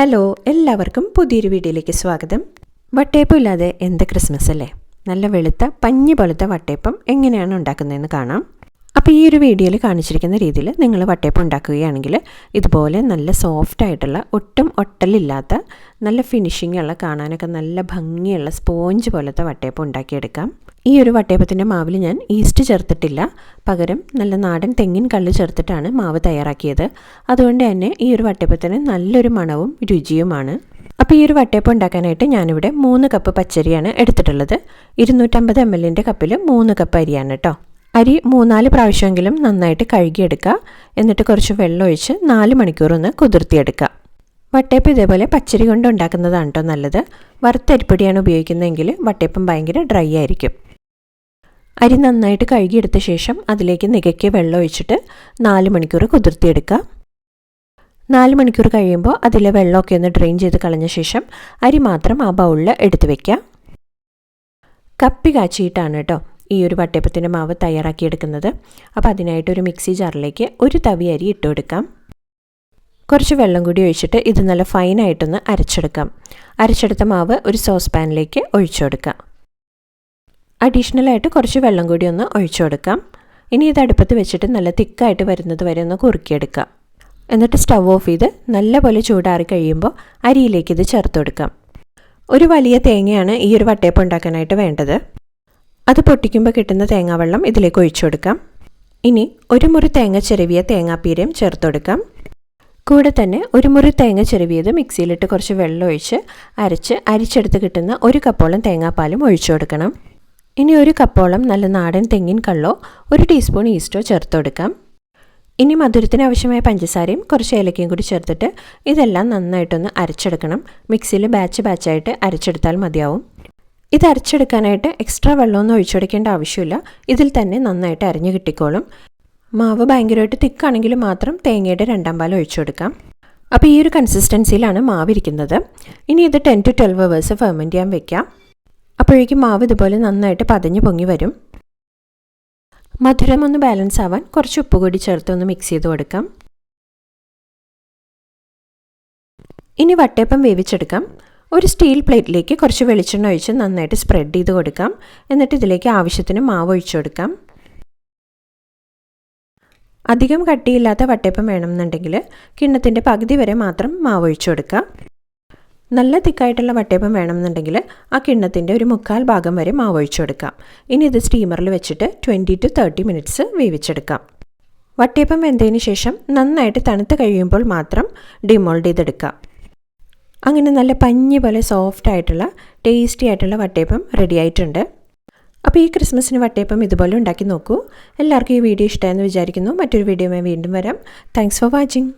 Hello എല്ലാവർക്കും പുതിയൊരു വീഡിയോയിലേക്ക് സ്വാഗതം. വട്ടയപ്പം ഇല്ലാതെ എന്ത് ക്രിസ്മസ് അല്ലേ? നല്ല വെളുത്ത പഞ്ഞി പോലത്തെ വട്ടയപ്പം എങ്ങനെയാണ് ഉണ്ടാക്കുന്നതെന്ന് കാണാം. അപ്പോൾ ഈ ഒരു വീഡിയോയിൽ കാണിച്ചിരിക്കുന്ന രീതിയിൽ നിങ്ങൾ വട്ടയപ്പം ഉണ്ടാക്കുകയാണെങ്കിൽ ഇതുപോലെ നല്ല സോഫ്റ്റ് ആയിട്ടുള്ള ഒട്ടും ഒട്ടലില്ലാത്ത നല്ല ഫിനിഷിംഗ് ഉള്ള കാണാനൊക്കെ നല്ല ഭംഗിയുള്ള സ്പോഞ്ച് പോലത്തെ വട്ടയപ്പം ഉണ്ടാക്കിയെടുക്കാം. ഈ ഒരു വട്ടയപ്പത്തിന്റെ മാവിൽ ഞാൻ ഈസ്റ്റ് ചേർത്തിട്ടില്ല. പകരം നല്ല നാടൻ തെങ്ങിൻ കല്ല് ചേർത്തിട്ടാണ് മാവ് തയ്യാറാക്കിയത്. അതുകൊണ്ട് തന്നെ ഈ ഒരു വട്ടയപ്പത്തിന് നല്ലൊരു മണവും രുചിയുമാണ്. അപ്പോൾ ഈ ഒരു വട്ടയപ്പം ഉണ്ടാക്കാനായിട്ട് ഞാനിവിടെ മൂന്ന് കപ്പ് പച്ചരിയാണ് എടുത്തിട്ടുള്ളത്. ഇരുന്നൂറ്റമ്പത് എം എല്ലിന്റെ കപ്പിൽ മൂന്ന് കപ്പ് അരിയാണ് കേട്ടോ അരി മൂന്നാൽ പ്രാവശ്യമെങ്കിലും നന്നായിട്ട് കഴുകിയെടുക്കുക. എന്നിട്ട് കുറച്ച് വെള്ളം ഒഴിച്ച് നാല് മണിക്കൂർ ഒന്ന് കുതിർത്തിയെടുക്കുക. വട്ടയപ്പം ഇതേപോലെ പച്ചരി കൊണ്ട് ഉണ്ടാക്കുന്നതാണ് കേട്ടോ നല്ലത്. വറുത്തരിപ്പൊടിയാണ് ഉപയോഗിക്കുന്നതെങ്കിൽ വട്ടയപ്പം ഭയങ്കര ഡ്രൈ ആയിരിക്കും. അരി നന്നായിട്ട് കഴുകിയെടുത്ത ശേഷം അതിലേക്ക് നികക്കിയ വെള്ളം ഒഴിച്ചിട്ട് നാല് മണിക്കൂർ കുതിർത്തിയെടുക്കുക. നാല് മണിക്കൂർ കഴിയുമ്പോൾ അതിലെ വെള്ളമൊക്കെ ഒന്ന് ഡ്രെയിൻ ചെയ്ത് കളഞ്ഞ ശേഷം അരി മാത്രം ആ ബൗളിൽ എടുത്തു വയ്ക്കുക കപ്പി കാച്ചിയിട്ടാണ് കേട്ടോ ഈ ഒരു വട്ടയപ്പത്തിന്റെ മാവ് തയ്യാറാക്കിയെടുക്കുന്നത്. അപ്പോൾ അതിനായിട്ട് ഒരു മിക്സി ജാറിലേക്ക് ഒരു തവി അരി ഇട്ട് കൊടുക്കാം കുറച്ച് വെള്ളം കൂടി ഒഴിച്ചിട്ട് ഇത് നല്ല ഫൈനായിട്ടൊന്ന് അരച്ചെടുക്കാം. അരച്ചെടുത്ത മാവ് ഒരു സോസ് പാനിലേക്ക് ഒഴിച്ചു കൊടുക്കാം അഡീഷണലായിട്ട് കുറച്ച് വെള്ളം കൂടി ഒന്ന് ഒഴിച്ചു കൊടുക്കാം ഇനി ഇത് അടുപ്പത്ത് വെച്ചിട്ട് നല്ല തിക്കായിട്ട് വരുന്നത് വരെ ഒന്ന് കുറുക്കിയെടുക്കാം. എന്നിട്ട് സ്റ്റവ് ഓഫ് ചെയ്ത് നല്ലപോലെ ചൂടാറി കഴിയുമ്പോൾ അരിയിലേക്ക് ഇത് ചേർത്ത് കൊടുക്കാം. ഒരു വലിയ തേങ്ങയാണ് ഈ ഒരു വട്ടയപ്പം ഉണ്ടാക്കാനായിട്ട് വേണ്ടത്. അത് പൊട്ടിക്കുമ്പോൾ കിട്ടുന്ന തേങ്ങാവെള്ളം ഇതിലേക്ക് ഒഴിച്ചു കൊടുക്കാം. ഇനി ഒരു മുറി തേങ്ങ ചെരുവിയ തേങ്ങാപ്പീരയും ചേർത്ത് കൊടുക്കാം. കൂടെ തന്നെ ഒരു മുറി തേങ്ങ ചെരുവിയത് മിക്സിയിലിട്ട് കുറച്ച് വെള്ളം ഒഴിച്ച് അരച്ച് അരിച്ചെടുത്ത് കിട്ടുന്ന ഒരു കപ്പോളം തേങ്ങാപ്പാലും ഒഴിച്ചു കൊടുക്കണം. ഇനി ഒരു കപ്പോളം നല്ല നാടൻ തെങ്ങിൻ കള്ളോ ഒരു ടീസ്പൂൺ ഈസ്റ്റോ ചേർത്ത് കൊടുക്കാം. ഇനി മധുരത്തിന് ആവശ്യമായ പഞ്ചസാരയും കുറച്ച് ഏലക്കയും കൂടി ചേർത്തിട്ട് ഇതെല്ലാം നന്നായിട്ടൊന്ന് അരച്ചെടുക്കണം. മിക്സിയിൽ ബാച്ച് ബാച്ചായിട്ട് അരച്ചെടുത്താൽ മതിയാവും. ഇത് അരച്ചെടുക്കാനായിട്ട് എക്സ്ട്രാ വെള്ളമൊന്നും ഒഴിച്ചെടുക്കേണ്ട ആവശ്യമില്ല. ഇതിൽ തന്നെ നന്നായിട്ട് അരഞ്ഞു കിട്ടിക്കോളും. മാവ് ഭയങ്കരമായിട്ട് തിക്കാണെങ്കിൽ മാത്രം തേങ്ങയുടെ രണ്ടാം പാൽ ഒഴിച്ചു കൊടുക്കാം. അപ്പോൾ ഈ ഒരു കൺസിസ്റ്റൻസിയിലാണ് മാവ് ഇരിക്കുന്നത്. ഇനി ഇത് ten to twelve hours ferment ചെയ്യാൻ വെക്കാം. അപ്പോഴേക്കും മാവ് ഇതുപോലെ നന്നായിട്ട് പതഞ്ഞു പൊങ്ങി വരും. മധുരം ഒന്ന് ബാലൻസ് ആവാൻ കുറച്ച് ഉപ്പ് കൂടി ചേർത്ത് ഒന്ന് മിക്സ് ചെയ്ത് കൊടുക്കാം. ഇനി വട്ടയപ്പം വേവിച്ചെടുക്കാം. ഒരു സ്റ്റീൽ പ്ലേറ്റിലേക്ക് കുറച്ച് വെളിച്ചെണ്ണ ഒഴിച്ച് നന്നായിട്ട് സ്പ്രെഡ് ചെയ്ത് കൊടുക്കാം. എന്നിട്ട് ഇതിലേക്ക് ആവശ്യത്തിന് മാവ് ഒഴിച്ചു കൊടുക്കാം. അധികം കട്ടിയില്ലാത്ത വട്ടയപ്പം വേണമെന്നുണ്ടെങ്കിൽ കിണ്ണത്തിന്റെ പകുതി വരെ മാത്രം മാവ് ഒഴിച്ചു കൊടുക്കാം. നല്ല തിക്കായിട്ടുള്ള വട്ടയപ്പം വേണമെന്നുണ്ടെങ്കിൽ ആ കിണ്ണത്തിന്റെ ഒരു മുക്കാൽ ഭാഗം വരെ മാവ് ഒഴിച്ചു കൊടുക്കാം. ഇനി ഇത് സ്റ്റീമറിൽ വെച്ചിട്ട് ട്വന്റി ടു തേർട്ടി മിനിറ്റ്സ് വേവിച്ചെടുക്കാം. വട്ടയപ്പം വെന്തതിന് ശേഷം നന്നായിട്ട് തണുത്ത് കഴിയുമ്പോൾ മാത്രം ഡിമോൾഡ് ചെയ്തെടുക്കാം. അങ്ങനെ നല്ല പഞ്ഞി പോലെ സോഫ്റ്റ് ആയിട്ടുള്ള ടേസ്റ്റി ആയിട്ടുള്ള വട്ടയപ്പം റെഡി ആയിട്ടുണ്ട്. അപ്പോൾ ഈ ക്രിസ്മസിന് വട്ടയപ്പം ഇതുപോലെ ഉണ്ടാക്കി നോക്കൂ. എല്ലാവർക്കും ഈ വീഡിയോ ഇഷ്ടമായെന്ന് വിചാരിക്കുന്നു. മറ്റൊരു വീഡിയോയുമായി വീണ്ടും വരാം. Thanks for watching